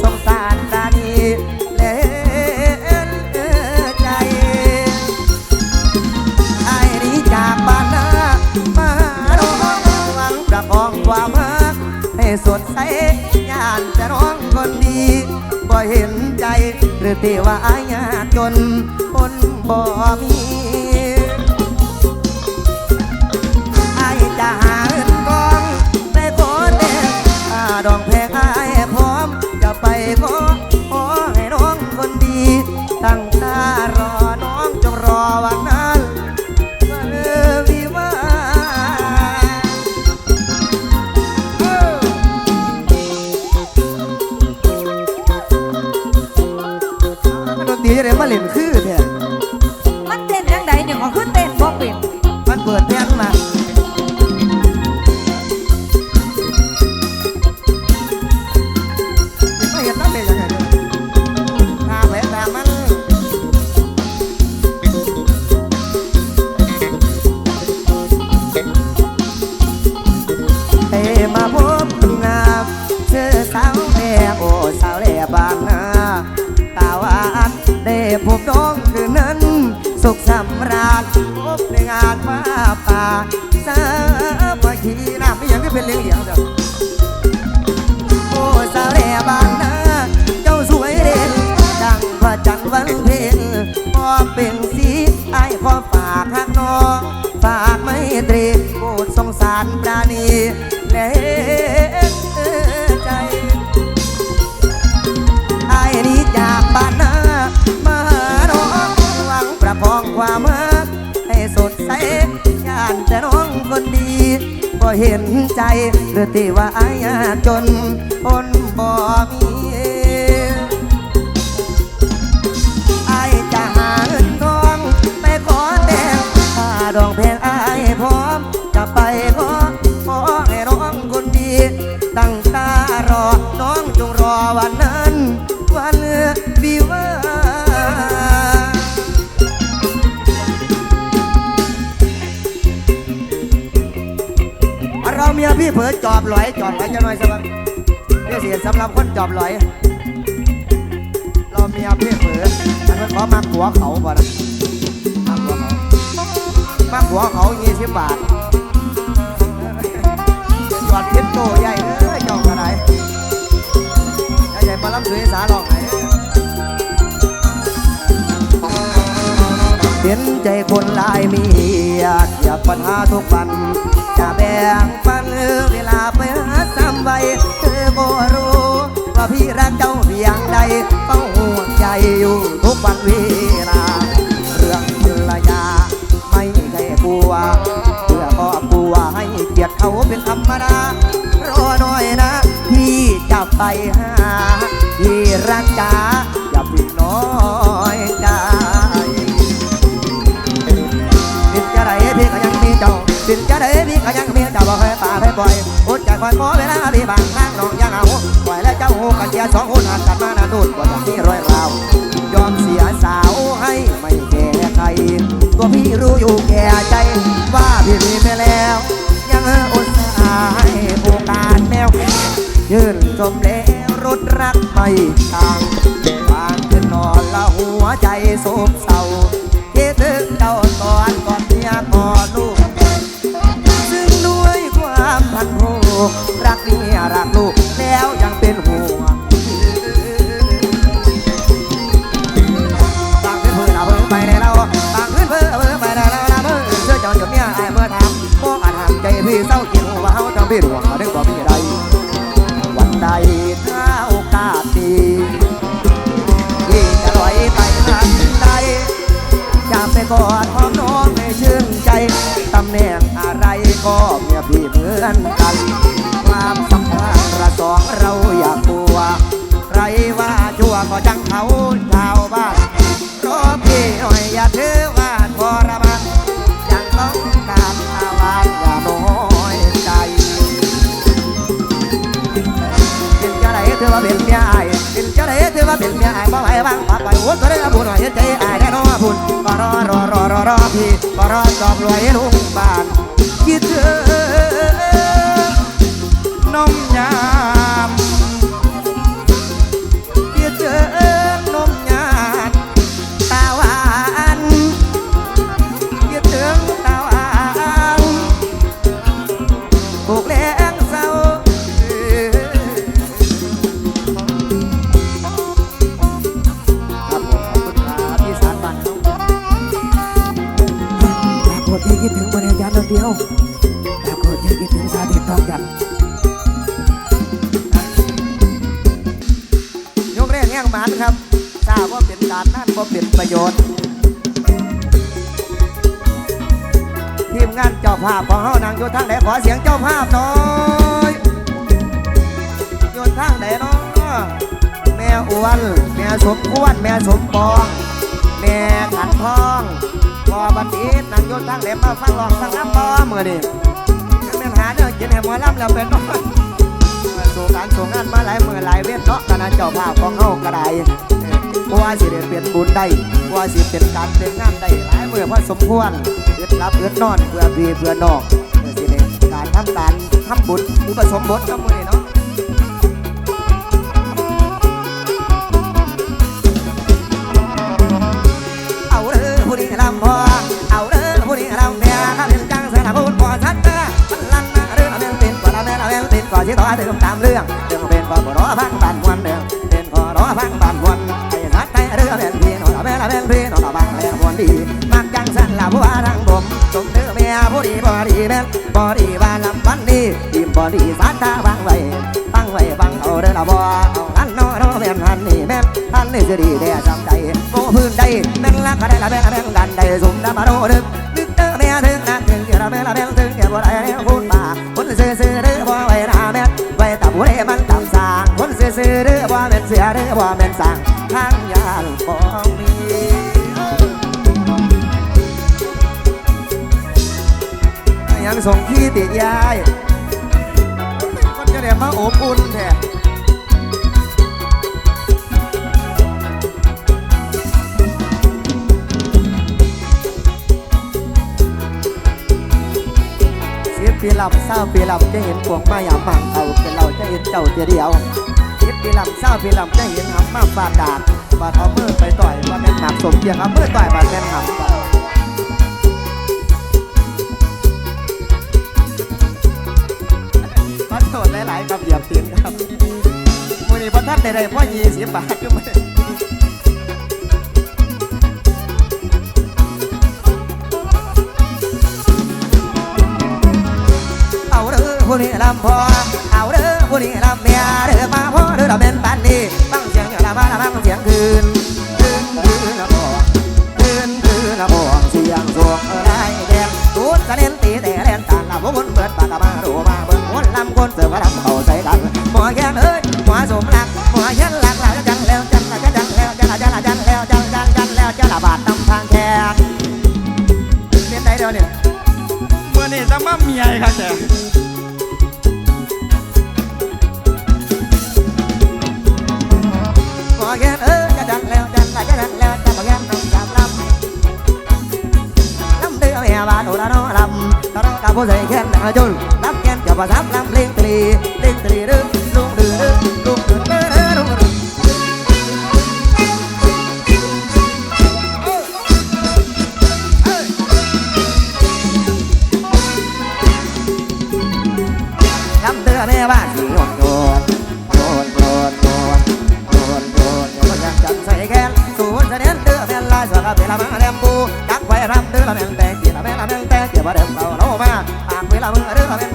สงสารตานีเล่นใจไอ้นี้จากบ้านนามาร้องหวังประคองความรักให้สดใสย่านจะน้องคนดีบ่เห็นใจหรือที่ว่าอายาจนคนบ่มีไอ้จะหา วันเพ็ญพอเป็นสีไอ้ายขอฝากหักน้อง ฝากไม่ตรีโปรดสงสารปราณีและเห็นใจไอ้นี้จากบ้านนามาหาน้องหวังประคองความรักให้สดใสย่านแต่น้องคนดีบ่เห็นใจหรือที่ว่าอายากจนคนบ่มี ดองแพงไอ้ายพร้อม จะไปขอขอให้น้องคนดี ตั้งตารอ น้องจงรอวันนั้น วันวิวาเราเมียพี่เผลอจอบหลอย จอบหลอยจะหน่อยสักวันเดี๋ยวเสียสำหรับคนจอบหลอย เราเมียพี่เผลออันนั้นขอมาหัวเขาบ่นะ มาหัวเขายี่สิบบาทจอดเพชรโตใหญ่เอ้ยเจ้ากระไรใหญ่มาล้ำสวยสาหลอกไหนเห็นใจคนลายมีอยากอยากปัญหาทุกวัน จะแบ่งปันเวลาไปหาซ้ำไว้เธอบ่รู้ว่าพี่รักเจ้าเพียงใดต้องห่วงใจอยู่ทุกวันเวลา ไปหาพี่รักจ๋าอย่าเพิ่งน้อยใจสินจะได้พี่ก็ยังมีเจ้าสินจะได้พี่ก็ยังมีเจ้าบอกให้ป่าให้ปล่อยอดใจคอยขอเวลาพี่บางครั้งน้องยังเอาปล่อยแล้วเจ้าหูกันเจียสองคนหันกันมาหนาดูดกว่าจะมีรอยราว ยอมเสียสาวให้ไม่แก่ใครตัวพี่รู้อยู่แก่ใจว่าพี่มีไปแล้ว ยังอุตส่าห์ให้โอกาสแมวยืน มแล้วรถรักไม่ต่างบางขึ้นนอนละหัวใจโศก จะไหนเธอว่าเป็นเมียไอ้บ่ไหวบ้างปากไปโอ้ตัวได้บุญหน่อยเห็นใจอายได้น้อบุญก็รอรอรอรอรอพี่ก็รอจอบรวยลุงบ้านคิดเธอน้อง ภาพของเฮานางอยู่ทางไหนขอเสียงเจ้าภาพหน่อยอยู่ทางไหนเนาะแม่อ้วนแม่สมควรแม่สมปอง แม่ขันทองพอบันทิตนางอยู่ทางไหนมาฟังร้องฟังน้ำบ่เมื่อนี่ยังเป็นหาเนื้อกินให้หมอลำแล้วเป็นเนาะสู่การส่งานมาหลายมือหลายเวทเนาะคณะเจ้าภาพของเฮาก็ได้ ว่าสิได้เป็นบุญได้เพราะว่าสิเป็นการเป็นงานได้หลายเมื่อพอสมควรเอึดหลับเอึดนอนเพื่อพีเพื่อน้องเพื่อสิเดการทำการทำบุญอุปสมบทกับมือนี่เนาะเอาเด้อผู้นี้ลำพอเอาเด้อผู้นี้ลำแม่ข้าเป็นจังเสนาพูดพอชัดเด้อมันลั่นนะเรื่องเรื่องเป็นกว่าละแม่ละแม่เป็นก่อนที่ต่อถึงตามเรื่องเรื่องเป็นก่อนรอฟังบานวันเด้อ ดีมักจังสันละว่าทางผมสมเด้อเมียผู้ดีบ่ดีแม่นบ่ดีบ้าลำวันนี้ทีมบ่ดีสาตาฟังไว้ฟังไว้ฟังเอาเด้อละบ่เอาอันโนโนแม่นอันนี้แม่นอันนี้จะดีแด่จำใจโอ้พื้นใดแม่นละก็ได้ละแม่นละแม่นกันได้สมดามาโนนึกนึกเด้อเมียถึงนั้นถึงจะละแม่นละแม่นถึงจะบ่ได้แล้วพูดมาคนซื่อๆเด้อบ่ไว้หน้าแม่นไว้ตับผู้ใดมันตำสางคนซื่อๆเด้อบ่แม่นเสือเด้อบ่แม่นสางทางยานของ ยังส่งขี้ติยายคนจะเรียมาอบอุ่นแท้เสียปีลำเศร้าปีลำจะเห็นพวงมาหยามังเอาเป็นเราจะเห็นเจ้าเดียวเสียปีลำเศร้าปีลำจะเห็นหำมาฟาดดาดบาดเอาเมื่อไปต่อยบาดแม่นหนักสมเกียงเอามือต่อยบาดแม่นหำ หลายๆครับเหยียบตีนครับมือนี้พอท่านใดๆพ่อยีสิบบาทก็ไม่เอาเด้อผู้นี้ลำพอเอาเด้อผู้นี้ลำเมียเด้อมาพ่อเด้อเราเป็นปันนี้ฟังเสียงอย่าละมาละฟังเสียงคืน นี่จะมาเมียครับแต่หมอแกนเอ้ยจะดังแล้วจังละจะดังแล้วจังหมอแกนต้องจับลำลำเดือแม่บาดโอละน้อลำตอนนั้นกับผู้ใส่แขนละจุนรับแขนจะประทับลำเล่งตรีเล่งตรีดึงลุง เกี่ยวกับเดิมเอาโนมาปากเวลามือเรือละแม่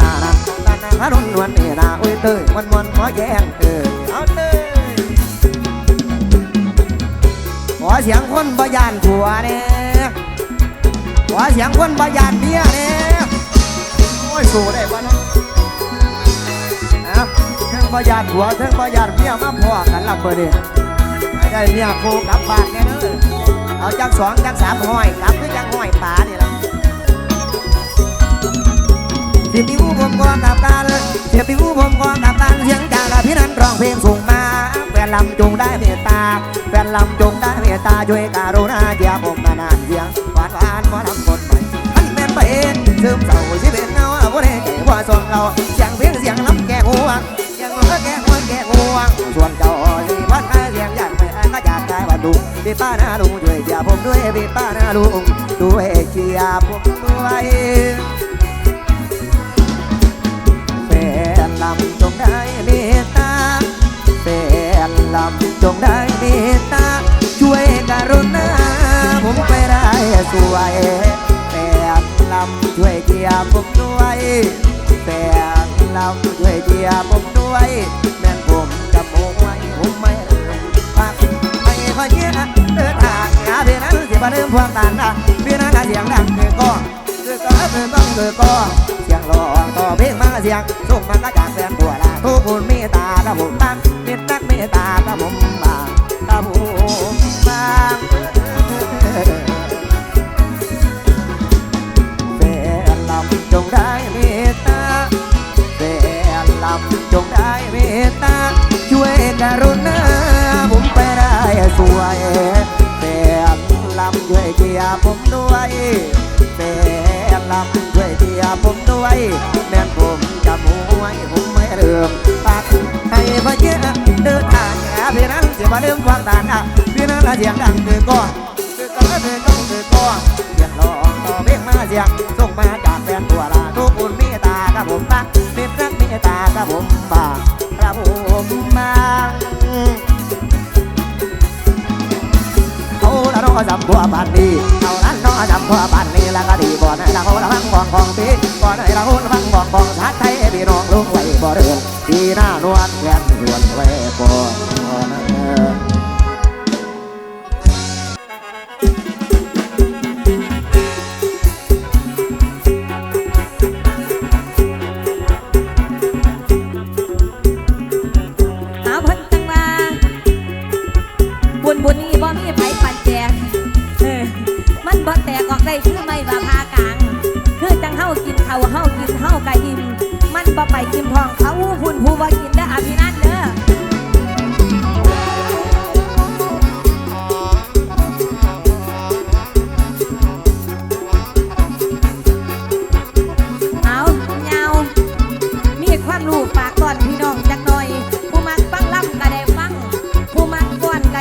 นวลนี่นานะลันนั้นฮะนนวลนี่นาอุ้ยเตยมันมันหมอแย่งเตยเอาเตยขอเสียงคนบยานผัวเนี่ยขอเสียงคนบยานเมียเนี่ยโอ้ยสู้ได้ปะเนาะนะเทั้งบยานผัวเทั้งบยานเมียมาพอกันลำเบอร์นี่ให้ได้เมียโคกลับบ้านเนี่ยเด้อเอาจังสองจังสามห้อยกลับคือจังห้อยป่านี่ียงพี่ผู้ผมความตับตันเสียงพี่ผู้ผมความตับตันเสียงจากพี่นั้นร้องเพลงส่งมาแฟนลำจงได้เมตตาแฟนลำจงได้เมตตาช่วยการุณาเจียผมนานเสียงหวานหวานหมอลำคนใหม่ให้แม่นไปเองซึมเศร้าชีวิตเงาบ่ได้ว่าส่งเราเสียงเพียงเสียงลำแก้วงเสียงลำแก้วแก้วส่วนเจ้าที่พัดเสียงอยากไม่อาก็อยากได้วัดดูพี่ป้าหน้าลุงด้วยเจียผมด้วยพี่ป้าหน้าลุงด้วยเจียผมด้วยำจงได้เมตตาแฟนลำจงได้เมตตาช่วยกรุณาผมไปได้สวยแฟนลำช่วยเจียบผมด้วยแฟนลำช่วยเจียบผมด้วยแม่นผมจะโมไว้ผมไม่ลืมฝากไม่ค่อยเชื่อเดินทางหาเพียงนั้นสิบ่ลืมความตานนะเพียงนั้นก็เสียงดังเกินก็คือก็คือต้องคือก็ เสียงร้องต่อเพลงมาเสียงส่งมาก็จากแฟนตัวละทุกคนเมตตากับผมบ้างเมตตาเมตตากับผมบ้างกับผมบ้างแฟนลำจงได้เมตตาแฟนลำจงได้เมตตาช่วยกรุณาผมไปได้สวยแฟนลำช่วยเกียร์ผมด้วย ผมด้วยแม่นผมจะมวยผมไม่เริ่มปากให้พระเจ้าเดินทางหาพี่นั้นเสียมาเริ่มความตานอะพี่นั้นเสียงดังคือก็คือก็คือก็คือก็เสียงร้องต่อเพลงมาเสียงส่งมาจากแฟนตัวละทุกคนเมตตากับผมบ้างเมตตาเมตตากับผมบ้างกับผมบ้างเขาละน้อจำพัวบานนี้เขาละ จำพัวบ้านนี้ละก็ดีบ่อนละเขาละพังบองของปีบ่อนละเขาละพังบองของทักไทยพี่น้องลุงไว้บ่เดินปีหน้านวลแก้มยวนไว้บ่อนห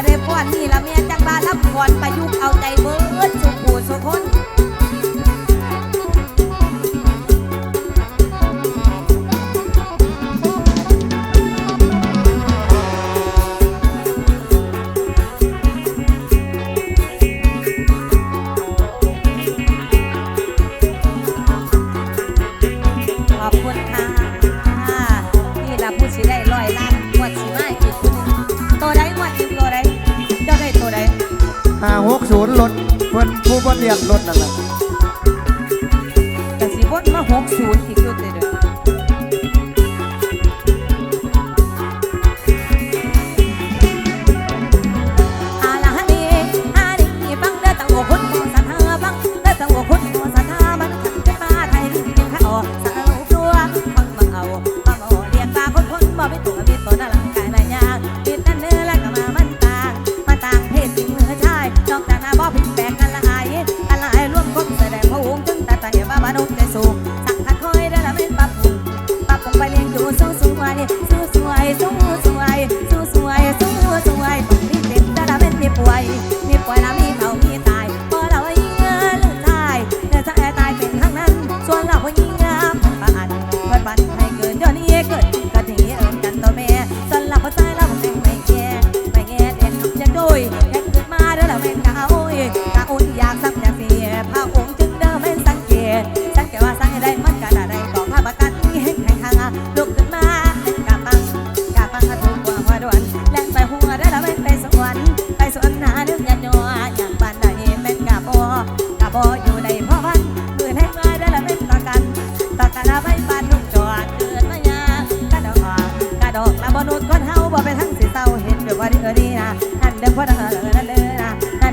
ได้ก้อนนี่ละเมียจังบาลรับก่อนประยุกต์เอาใจเบิด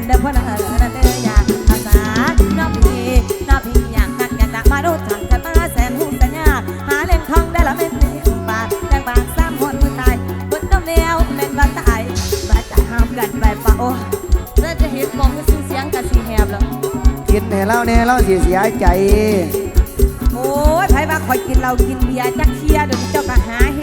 เด้พ่อนะออะด้อย่าอาสานอบีนอบียากนักอยากนักมาดูจังกันมาแสนหุ่นแต่าหาเล่นทองได้ละไม่เปลี่ยนแดงบางสามหนมือตายบนต้นเลี้ยวเป็นตายบ้จะห้ามกันไปปะโอ้เรจะห็นมองก็ซื้อเสียงกันสีแหบแล้กินแต่เล่าเนี่ยเล่าเสียเสียใจ โอ้ยไผว่าคอยกินเรากินเบียร์จักเชียเดี๋ยวเจ้าก็หาย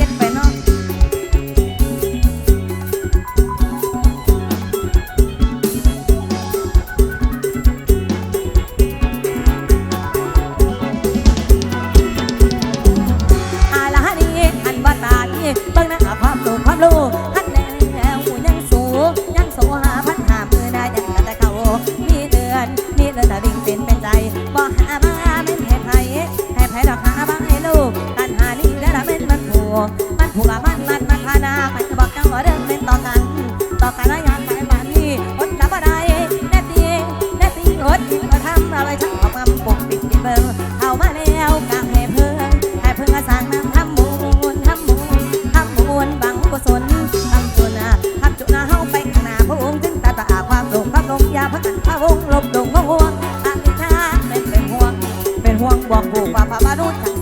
Juan Guapo.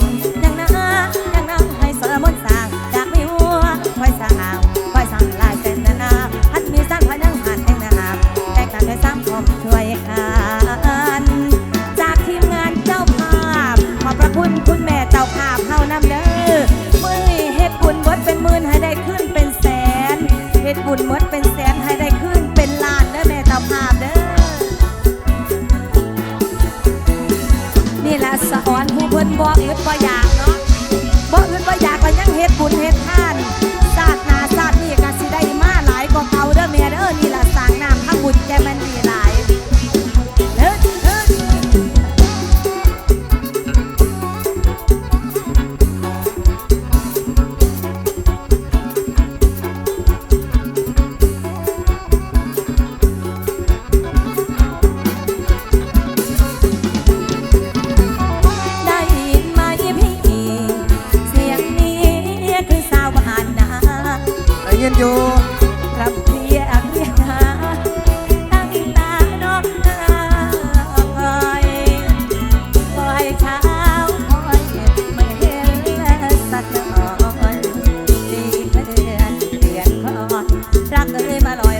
dance. รักเอ่ยมาลอย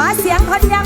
Siang.